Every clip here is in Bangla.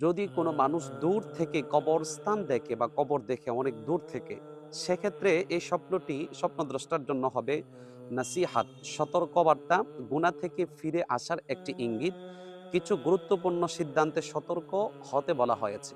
যদি কোনো মানুষ দূর থেকে কবরস্থান দেখে বা কবর দেখে অনেক দূর থেকে সেক্ষেত্রে এই স্বপ্নটি স্বপ্নদ্রষ্টার জন্য হবে নাসিহাত সতর্কবার্তা গুণা থেকে ফিরে আসার একটি ইঙ্গিত কিছু গুরুত্বপূর্ণ সিদ্ধান্তে সতর্ক হতে বলা হয়েছে।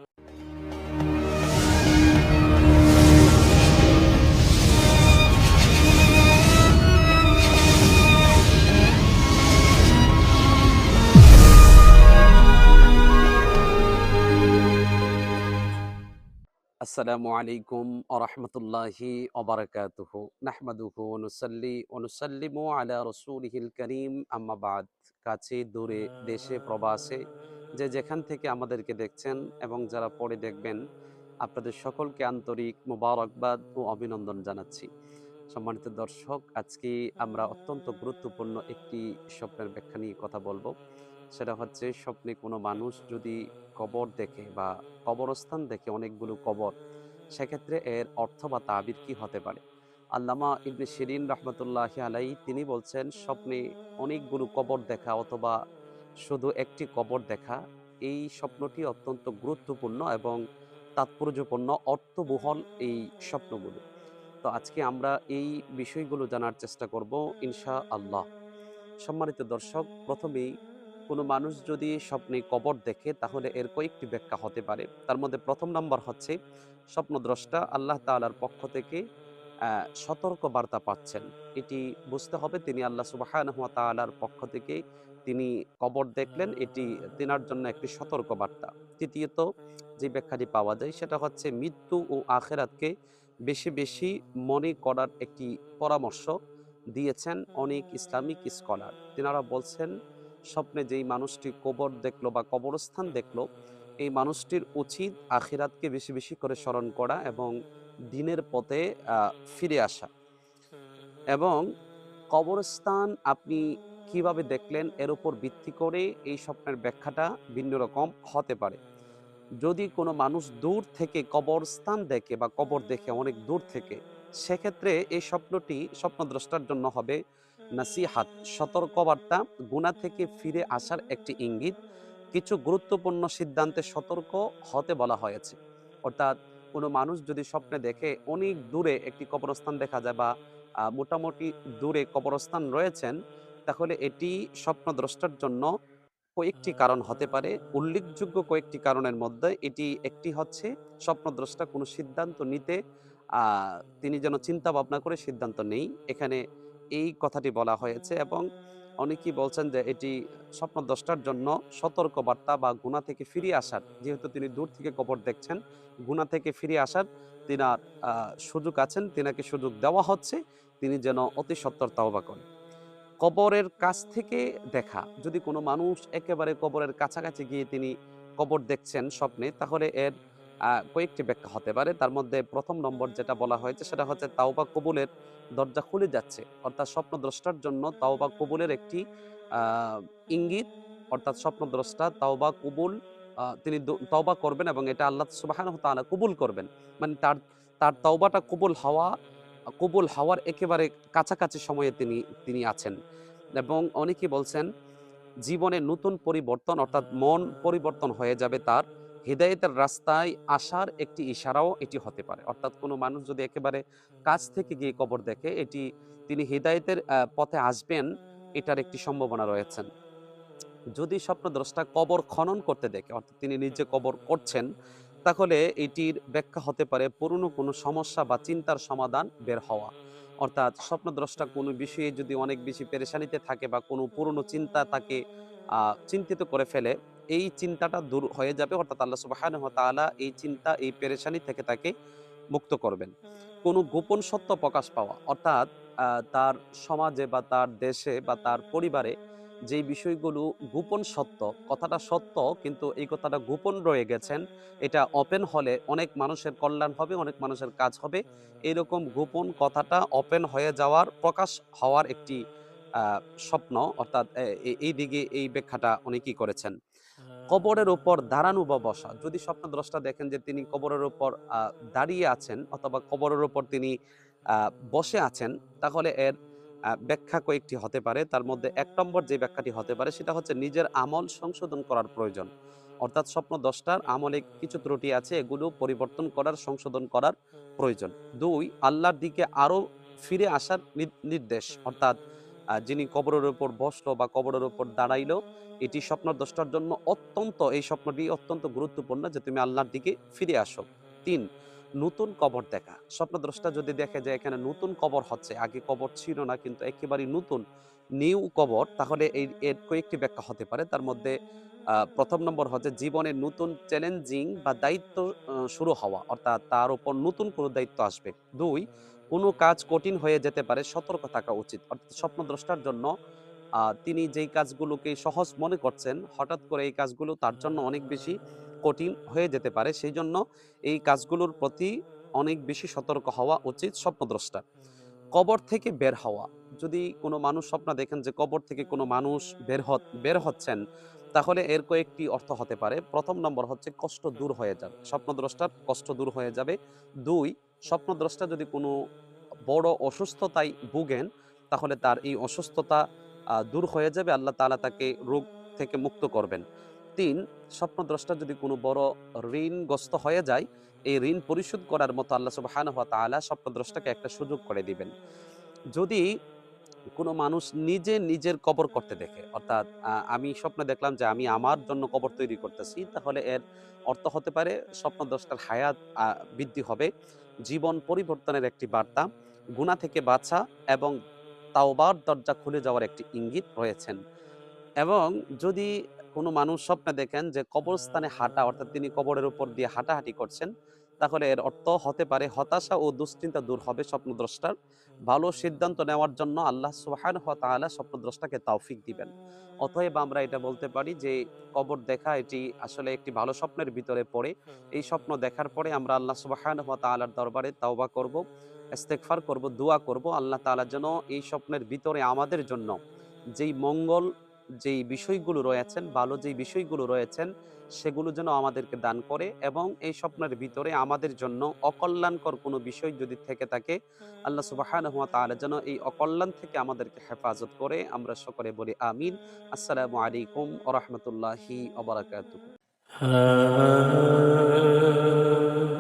আসসালামু আলাইকুম আরহামতুল্লাহি অবরাকাতুহু নাহমাদুহু অনুসাল্লি অনুসাল্লিমু আলা রসুলহিল করিম। আম্মাবাদ কাছে, দূরে, দেশে, প্রবাসে, যে যেখান থেকে আমাদেরকে দেখছেন এবং যারা পরে দেখবেন, আপনাদের সকলকে আন্তরিক মুবারকবাদ ও অভিনন্দন জানাচ্ছি। সম্মানিত দর্শক, আজকে আমরা অত্যন্ত গুরুত্বপূর্ণ একটি স্বপ্নের ব্যাখ্যা নিয়ে কথা বলব। সেটা হচ্ছে স্বপ্নে কোনো মানুষ যদি কবর দেখে বা কবরস্থান দেখে অনেকগুলো কবর, সেক্ষেত্রে এর অর্থ বা তাবির কি হতে পারে? আল্লামা ইবনে শিরিন রহমতুল্লাহ আলাই তিনি বলছেন, স্বপ্নে অনেকগুলো কবর দেখা অথবা শুধু একটি কবর দেখা, এই স্বপ্নটি অত্যন্ত গুরুত্বপূর্ণ এবং তাৎপর্যপূর্ণ অর্থবহল এই স্বপ্নগুলো। তো আজকে আমরা এই বিষয়গুলো জানার চেষ্টা করব ইনশা আল্লাহ সম্মানিত দর্শক, প্রথমেই কোনো মানুষ যদি স্বপ্নে কবর দেখে, তাহলে এর কয়েকটি ব্যাখ্যা হতে পারে। তার মধ্যে প্রথম নম্বর হচ্ছে, স্বপ্নদ্রষ্টা আল্লাহ তাআলার পক্ষ থেকে সতর্ক বার্তা পাচ্ছেন। এটি বুঝতে হবে, তিনি আল্লাহ সুবাহানহুয়া তাআলার পক্ষ থেকে তিনি কবর দেখলেন, এটি তেনার জন্য একটি সতর্ক বার্তা তৃতীয়ত, যে ব্যাখ্যাটি পাওয়া যায়, সেটা হচ্ছে, মৃত্যু ও আখেরাতকে বেশি বেশি মনে করার একটি পরামর্শ দিয়েছেন অনেক ইসলামিক স্কলার। তেনারা বলছেন স্বপ্নে যেই মানুষটি কবর দেখল বা কবরস্থান দেখল, এই মানুষটির উচিত আখিরাতকে বেশি বেশি করে স্মরণ করা এবং দিনের পথে ফিরে আসা। এবং কবরস্থান আপনি কীভাবে দেখলেন এর উপর ভিত্তি করে এই স্বপ্নের ব্যাখ্যাটা ভিন্ন রকম হতে পারে। যদি কোনো মানুষ দূর থেকে কবরস্থান দেখে বা কবর দেখে অনেক দূর থেকে, সেক্ষেত্রে এই স্বপ্নটি স্বপ্নদ্রষ্টার জন্য হবে নাসিহাত সতর্কবার্তা গুণা থেকে ফিরে আসার একটি ইঙ্গিত কিছু গুরুত্বপূর্ণ সিদ্ধান্তে সতর্ক হতে বলা হয়েছে। অর্থাৎ কোনো মানুষ যদি স্বপ্নে দেখে অনেক দূরে একটি কবরস্থান দেখা যায় বা মোটামুটি দূরে কবরস্থান রয়েছেন তাহলে এটি স্বপ্নদ্রষ্টার জন্য কয়েকটি কারণ হতে পারে। উল্লেখযোগ্য কয়েকটি কারণের মধ্যে এটি একটি হচ্ছে স্বপ্নদ্রষ্টা কোনো সিদ্ধান্ত নিতে তিনি যেন চিন্তা ভাবনা করে সিদ্ধান্ত নেই। এখানে এই কথাটি বলা হয়েছে এবং অনেকেই বলছেন যে এটি স্বপ্নদ্রষ্টার জন্য সতর্কবার্তা বা গুণা থেকে ফিরে আসার, যেহেতু তিনি দূর থেকে কবর দেখছেন, গুণা থেকে ফিরে আসার তিনার সুযোগ আছেন, তিনাকে সুযোগ দেওয়া হচ্ছে, তিনি যেন অতি সত্তর তাওবা করেন। কবরের কাছ থেকে দেখা, যদি কোনো মানুষ একেবারে কবরের কাছাকাছি গিয়ে তিনি কবর দেখছেন স্বপ্নে, তাহলে এর কয়েকটি ব্যাখ্যা হতে পারে। তার মধ্যে প্রথম নম্বর যেটা বলা হয়েছে সেটা হচ্ছে তাওবা কবুলের দরজা খুলে যাচ্ছে। অর্থাৎ স্বপ্নদ্রষ্টার জন্য তাওবা কবুলের একটি ইঙ্গিত। অর্থাৎ স্বপ্নদ্রষ্টা তাওবা কবুল তিনি তওবা করবেন এবং এটা আল্লাহ সুবাহান তাআলা কবুল করবেন। মানে তার তার তওবাটা কবুল হওয়া, কবুল হওয়ার একেবারে কাছাকাছি সময়ে তিনি তিনি আছেন। এবং অনেকেই বলছেন, জীবনে নতুন পরিবর্তন অর্থাৎ মন পরিবর্তন হয়ে যাবে তার। হৃদায়তের রাস্তায় আসার একটি ইশারাও এটি হতে পারে। অর্থাৎ কোনো মানুষ যদি একেবারে কাছ থেকে গিয়ে কবর দেখে, এটি তিনি হৃদায়তের পথে আসবেন, এটার একটি সম্ভাবনা রয়েছেন যদি স্বপ্নদ্রষ্টা কবর খনন করতে দেখে, অর্থাৎ তিনি নিজে কবর করছেন, তাহলে এটির ব্যাখ্যা হতে পারে পুরনো কোনো সমস্যা বা চিন্তার সমাধান বের হওয়া। অর্থাৎ স্বপ্নদ্রষ্টা কোনো বিষয়ে যদি অনেক বেশি পেরেশানিতে থাকে বা কোনো পুরনো চিন্তা তাকে চিন্তিত করে ফেলে এই চিন্তাটা দূর হয়ে যাবে, অর্থাৎ আল্লাহ সুবাহানহ তাআলা এই চিন্তা, এই পেরেশানি থেকে তাকে মুক্ত করবেন। কোনো গোপন সত্য প্রকাশ পাওয়া, অর্থাৎ তার সমাজে বা তার দেশে বা তার পরিবারে যেই বিষয়গুলো গোপন সত্য, কথাটা সত্য কিন্তু এই কথাটা গোপন রয়ে গেছেন, এটা ওপেন হলে অনেক মানুষের কল্যাণ হবে, অনেক মানুষের কাজ হবে। এরকম গোপন কথাটা ওপেন হয়ে যাওয়ার, প্রকাশ হওয়ার একটি স্বপ্ন, অর্থাৎ এই দিকে এই ব্যাখ্যাটা অনেকেই করেছেন? কবরের উপর দাঁড়ানো বা বসা। যদি স্বপ্নদ্রষ্টা দেখেন যে তিনি কবরের উপর দাঁড়িয়ে আছেন অথবা কবরের উপর তিনি বসে আছেন, তাহলে এর ব্যাখ্যা কয়েকটি হতে পারে। তার মধ্যে এক নম্বর যে ব্যাখ্যাটি হতে পারে সেটা হচ্ছে নিজের আমল সংশোধন করার প্রয়োজন। অর্থাৎ স্বপ্ন দশটার আমলে কিছু ত্রুটি আছে, এগুলো পরিবর্তন করার, সংশোধন করার প্রয়োজন। দুই, আল্লাহর দিকে আরও ফিরে আসার নির্দেশ। অর্থাৎ যিনি কবরের উপর বসল বা কবরের উপর দাঁড়াইলো, এটি স্বপ্ন দশটার জন্য অত্যন্ত, এই স্বপ্নটি অত্যন্ত গুরুত্বপূর্ণ যে তুমি আল্লাহর দিকে ফিরে আসো। তিন, নতুন কবর দেখা। স্বপ্নদ্রষ্টা যদি দেখে যে এখানে নতুন কবর হচ্ছে, আগে কবর ছিল না, কিন্তু একেবারেই নতুন, নিউ কবর, তাহলে এই, এর কয়েকটি ব্যাখ্যা হতে পারে। তার মধ্যে প্রথম নম্বর হচ্ছে জীবনে নতুন চ্যালেঞ্জিং বা দায়িত্ব শুরু হওয়া, অর্থাৎ তার উপর নতুন কোনো দায়িত্ব আসবে। দুই কোনো কাজ কঠিন হয়ে যেতে পারে, সতর্ক থাকা উচিত। অর্থাৎ স্বপ্নদ্রষ্টার জন্য তিনি যেই কাজগুলোকে সহজ মনে করছেন, হঠাৎ করে এই কাজগুলো তার জন্য অনেক বেশি কঠিন হয়ে যেতে পারে। সেই জন্য এই কাজগুলোর প্রতি অনেক বেশি সতর্ক হওয়া উচিত স্বপ্নদ্রষ্টা কবর থেকে বের হওয়া। যদি কোনো মানুষ স্বপ্ন দেখেন যে কবর থেকে কোনো মানুষ বের হ- বের হচ্ছেন, তাহলে এর কয়েকটি অর্থ হতে পারে। প্রথম নম্বর হচ্ছে কষ্ট দূর হয়ে যাবে। স্বপ্নদ্রষ্টার কষ্ট দূর হয়ে যাবে। দুই স্বপ্নদ্রষ্টা যদি কোনো বড় অসুস্থতায় ভুগেন, তাহলে তার এই অসুস্থতা দূর হয়ে যাবে। আল্লাহ তাআলা তাকে রোগ থেকে মুক্ত করবেন। তিন, স্বপ্নদ্রষ্টা যদি কোনো বড় ঋণগ্রস্ত হয়ে যায়, এই ঋণ পরিশোধ করার মতো আল্লাহ সুবহানাহু ওয়া তাআলা স্বপ্নদ্রষ্টাকে একটা সুযোগ করে দিবেন। যদি কোনো মানুষ নিজে নিজের কবর করতে দেখে, অর্থাৎ আমি স্বপ্নে দেখলাম যে আমি আমার জন্য কবর তৈরি করতেছি, তাহলে এর অর্থ হতে পারে স্বপ্নদ্রষ্টার হায়াত বৃদ্ধি হবে। জীবন পরিবর্তনের একটি বার্তা গুণা থেকে বাঁচা এবং তাওবার দরজা খুলে যাওয়ার একটি ইঙ্গিত রয়েছেন। এবং যদি কোনো মানুষ স্বপ্নে দেখেন যে কবরস্থানে হাঁটা, অর্থাৎ তিনি কবরের উপর দিয়ে হাঁটাহাঁটি করছেন তাহলে এর অর্থ হতে পারে হতাশা ও দুশ্চিন্তা দূর হবে স্বপ্নদ্রষ্টার। ভালো সিদ্ধান্ত নেওয়ার জন্য আল্লাহ সুবহানাহু ওয়া তাআলা স্বপ্নদ্রষ্টাকে তৌফিক দিবেন। অতএব আমরা এটা বলতে পারি যে কবর দেখা এটি আসলে একটি ভালো স্বপ্নের ভিতরে পড়ে। এই স্বপ্ন দেখার পরে আমরা আল্লাহ সুবহানাহু ওয়া তাআলার দরবারে তাওবা করব, ইস্তেগফার করব, দোয়া করব। আল্লাহ তাআলা যেন এই স্বপ্নের ভিতরে আমাদের জন্য যেই মঙ্গল যেই বিষয়গুলো রয়েছেন ভালো যেই বিষয়গুলো রয়েছেন সেগুলো যেন আমাদেরকে দান করে এবং এই স্বপ্নের ভিতরে আমাদের জন্য অকল্যাণকর কোনো বিষয় যদি থেকে থাকে আল্লাহ সুবহানাহু ওয়া তাআলা যেন এই অকল্যাণ থেকে আমাদেরকে হেফাজত করে আমরা সকলে বলি আমিন আসসালামু আলাইকুম ওয়া রাহমাতুল্লাহি ওয়া বারাকাতুহু Ah